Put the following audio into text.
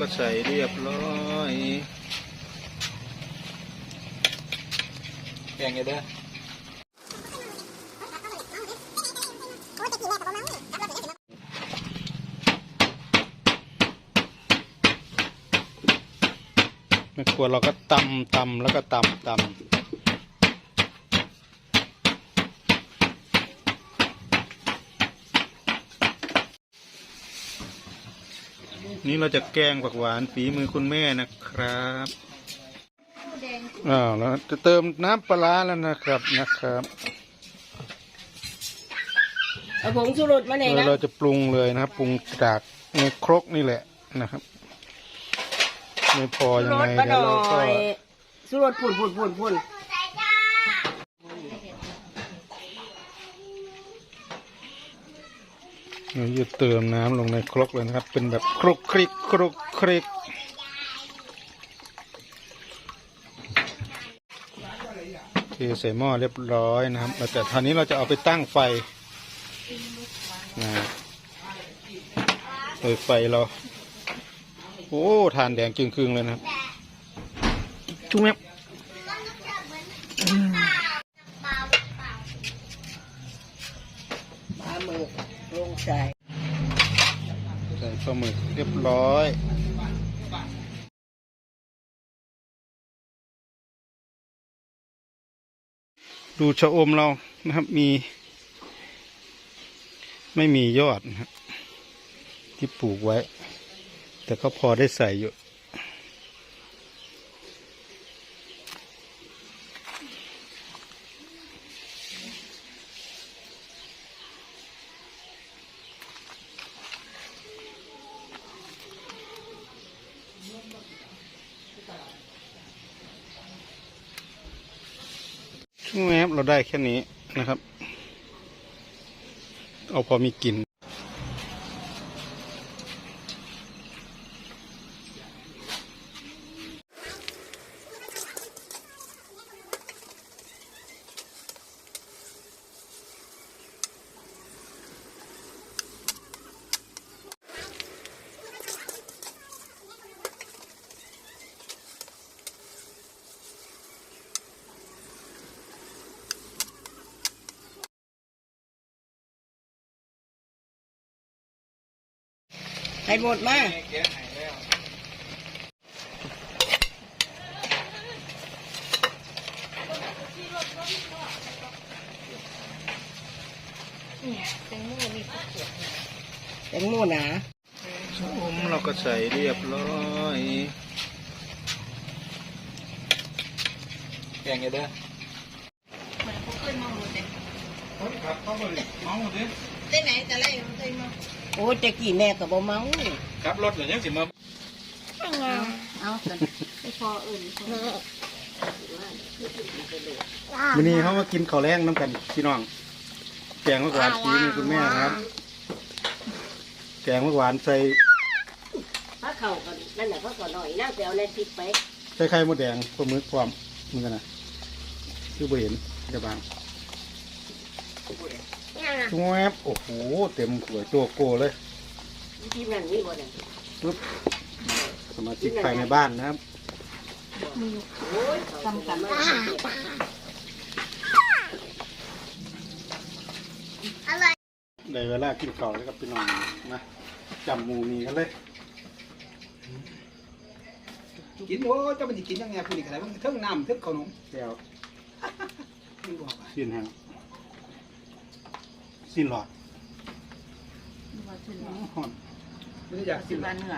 ก็ใส่เรียบร้อยแกงเด้อไม่ควรเราก็ตำตำแล้วก็ตำตำ นี่เราจะแกงผักหวานฝีมือคุณแม่นะครับอ้าวแล้วจะเติมน้ำปลาร้าแล้วนะครับนะครับเอาผงชูรสมาไหนเดี๋ยนะวเราจะปรุงเลยนะครับปรุงจากในครกนี่แหละนะครับไม่พอชูยังรไงสมาหเดี๋ยวน่อเราก็ยชูรสพุ่นพุ่นพุ่นพุ่น เราจะเติมน้ำลงในครกเลยนะครับ เป็นแบบครกคริกครกคริกเทใส่หม้อเรียบร้อยนะครับแต่ทีนี้เราจะเอาไปตั้งไฟนะโดยไฟเรา โอ้ทานแดงจึงครึ่งเลยนะครับจุ๊บแมบปลาหมึก ลงใส่ใส่ปลาหมึกเรียบร้อยดูชะอมเรานะครับ มี ไม่มียอดนะครับที่ปลูกไว้ แต่ก็พอได้ใส่อยู่ ช่วงแอบเราได้แค่นี้นะครับ เอาพอมีกิน ให้หมดมาแกงหายแล้วแตงโมหนาชะอมเราก็ใส่เรียบร้อยแกงอย่าเด้อครับเข้ามาเลยเมาดิ โอ้ยจะกี่แม่กับบ่เมาครับรถหรือยังสิมาเอาสิไม่พออื่นวันนี้เขามากินข้าวแรงน้ำกันพี่น้อง แกงมะหวานฝีมือคุณแม่นะครับ แกงมะหวานใส่ถ้าเข่ากันนั่นแหละเขาก็หน่อยนั่งไปเอาในทิพไปใส่ไข่มดแดงปลาหมึกความเหมือนกันนะคือบ่เห็นเดี๋ยวบาง ชวบโอ้โห เต็มถ้วยตัวโกเลยที่นั่นนี่บ่เนี่ยปึ๊บสมาชิกภายในบ้านนะครับโอ้ยทำกันมาได้เวลากินข้าวแล้วกับพี่น้องนะจำหมูมีกันเลยกินโอ้เจ้ามันจะกินยังไงพูดอีกอะไรมันเทิงน้ำเทิงขนมแก้วมันบอกว่าสิ้นแห้ง สิ้นหลอดหอนมันอยากกิน บ้านเนื้อ